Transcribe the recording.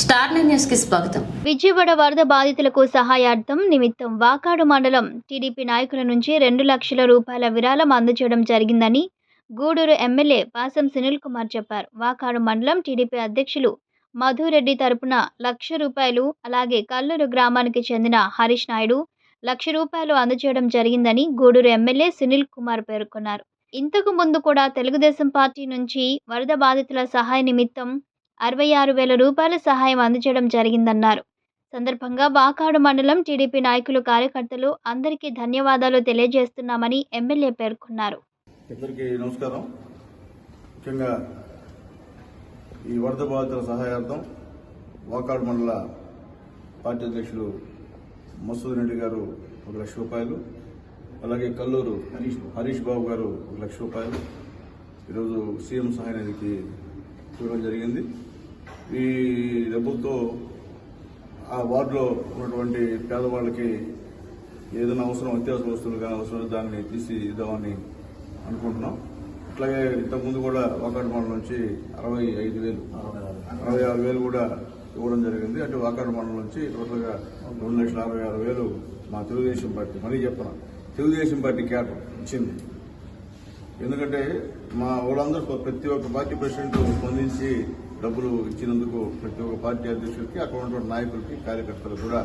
Star న్యూస్కి స్వాగతం. విజయవాడ వరద బాధితులకు సహాయార్థం నిమిత్తం వాకాడు మండలం టీడీపీ నాయకుల నుంచి రెండు లక్షల రూపాయల విరాళం అందజేయడం జరిగిందని గూడూరు ఎమ్మెల్యే పాసం సునీల్ కుమార్ చెప్పారు. వాకాడు మండలం టీడీపీ అధ్యక్షులు మధురెడ్డి తరపున లక్ష రూపాయలు అలాగే కల్లూరు గ్రామానికి చెందిన హరీష్ నాయుడు లక్ష రూపాయలు అందజేయడం జరిగిందని గూడూరు ఎమ్మెల్యే సునీల్ కుమార్ పేర్కొన్నారు. ఇంతకు ముందు కూడా తెలుగుదేశం పార్టీ నుంచి వరద బాధితుల సహాయ నిమిత్తం అరవై ఆరు వేల రూపాయల సహాయం అందజేయడం జరిగిందన్నారు. సందర్భంగా బాకాడు మండలం టీడీపీ నాయకులు కార్యకర్తలు అందరికీ ధన్యవాదాలు తెలియజేస్తున్నామని ఎమ్మెల్యే పేర్కొన్నారు. అందరికీ నమస్కారం. ముఖ్యంగా ఈ వరద బాధితుల సహాయార్థం వాకాడు మండల పార్టీ అధ్యక్షులు మసూద్ రెడ్డి గారు ఒక లక్ష రూపాయలు అలాగే కల్లూరు హరీష్ బాబు గారు ఒక లక్ష రూపాయలు. ఈరోజు సీఎం సహాయ నిధికి ఇవ్వడం జరిగింది. ఈ డబ్బుతో ఆ వార్డులో ఉన్నటువంటి పేదవాళ్ళకి ఏదైనా అవసరం అత్యవసర వస్తువులు కానీ అవసరం దాన్ని తీసి ఇద్దామని అనుకుంటున్నాం. అట్లాగే ఇంతకుముందు కూడా వాకాడు మండలం నుంచి అరవై ఐదు వేలు అరవై ఆరు వేలు కూడా ఇవ్వడం జరిగింది. అంటే వాకాడు మండలం నుంచి టోటల్గా రెండు లక్షల అరవై ఆరు వేలు మా తెలుగుదేశం పార్టీ మరీ చెప్పిన తెలుగుదేశం పార్టీ క్యాటర్ ఇచ్చింది. ఎందుకంటే మా వాళ్ళందరూ ప్రతి ఒక్క పార్టీ ప్రెసిడెంట్ స్పందించి డబ్బులు ఇచ్చినందుకు ప్రతి ఒక్క పార్టీ అధ్యక్షుడికి అక్కడ ఉన్నటువంటి నాయకులకి కార్యకర్తలు కూడా